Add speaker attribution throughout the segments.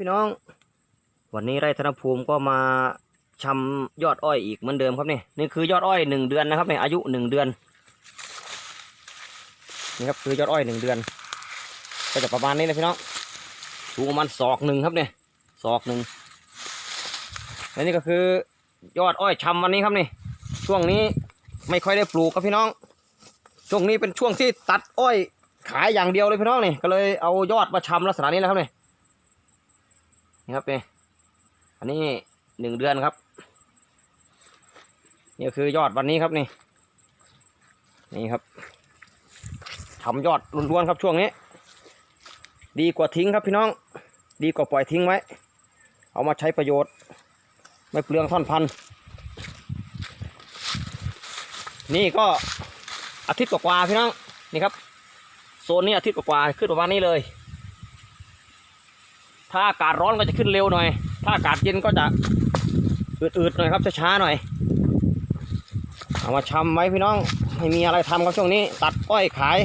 Speaker 1: พี่น้อง วันนี้ไร่ธนภูมิก็มาชำยอดอ้อยอีกเหมือนเดิมครับนี่นี่คือยอดอ้อยหนึ่งเดือนนะครับเนี่ยอายุหนึ่งเดือนนี่ครับคือยอดอ้อยหนึ่งเดือน ก็จะประมาณนี้เลยพี่น้องสูงประมาณศอกหนึ่งครับเนี่ยศอกหนึ่งและนี่ก็คือยอดอ้อยชำวันนี้ครับนี่ช่วงนี้ไม่ค่อยได้ปลูกครับพี่น้อง ช่วงนี้เป็นช่วงที่ตัดอ้อยขายอย่างเดียวเลยพี่น้องนี่ก็เลยเอายอดมาชำลักษณะนี้แหละครับนี่ นี่ครับนี่อันนี้หนึ่งเดือนครับ นี่คือยอดวันนี้ครับนี่ นี่ครับทำยอดล้วนๆครับช่วงนี้ ดีกว่าทิ้งครับพี่น้อง ดีกว่าปล่อยทิ้งไว้ เอามาใช้ประโยชน์ ไม่เปลืองท่อนพันธุ์นี่ก็อาทิตย์กว่าๆพี่น้อง นี่ครับ โซนนี้อาทิตย์กว่าๆขึ้นประมาณนี้เลย ถ้าอากาศร้อนก็จะขึ้นเร็วหน่อย ถ้าอากาศเย็นก็จะอืดๆหน่อยครับช้าๆหน่อย เอามาชำไว้พี่น้องไม่มีอะไรทำครับช่วงนี้ ตัดอ้อยขาย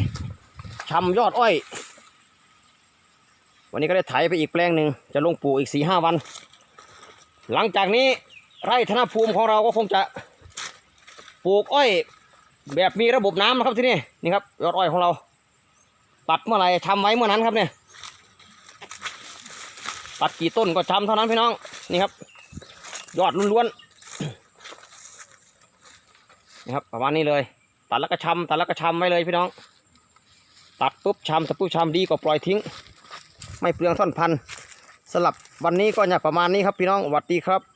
Speaker 1: ชำยอดอ้อย วันนี้ก็ได้ไถไปอีกแปลงหนึ่งจะลงปลูกอีกสี่ห้าวัน หลังจากนี้ไร่ธนภูมิของเราก็คงจะปลูกอ้อย แบบมีระบบน้ำนะครับที่นี่นี่ครับยอดอ้อยของเรา ตัดเมื่อไหร่ทำไว้เมื่อนั้นครับเนี่ย ตัดกี่ต้นก็ทำเท่านั้นพี่น้องนี่ครับ ยอดล้วนๆนี่ครับประมาณนี้เลย ตัดแล้วก็ชำตัดแล้วก็ชำไว้เลยพี่น้อง ตัดปุ๊บชำตัดปุ๊บชำดีกว่าปล่อยทิ้ง ไม่เปลืองท่อนพันสลับวันนี้ก็เนี่ยประมาณนี้ครับพี่น้องสวัสดีครับ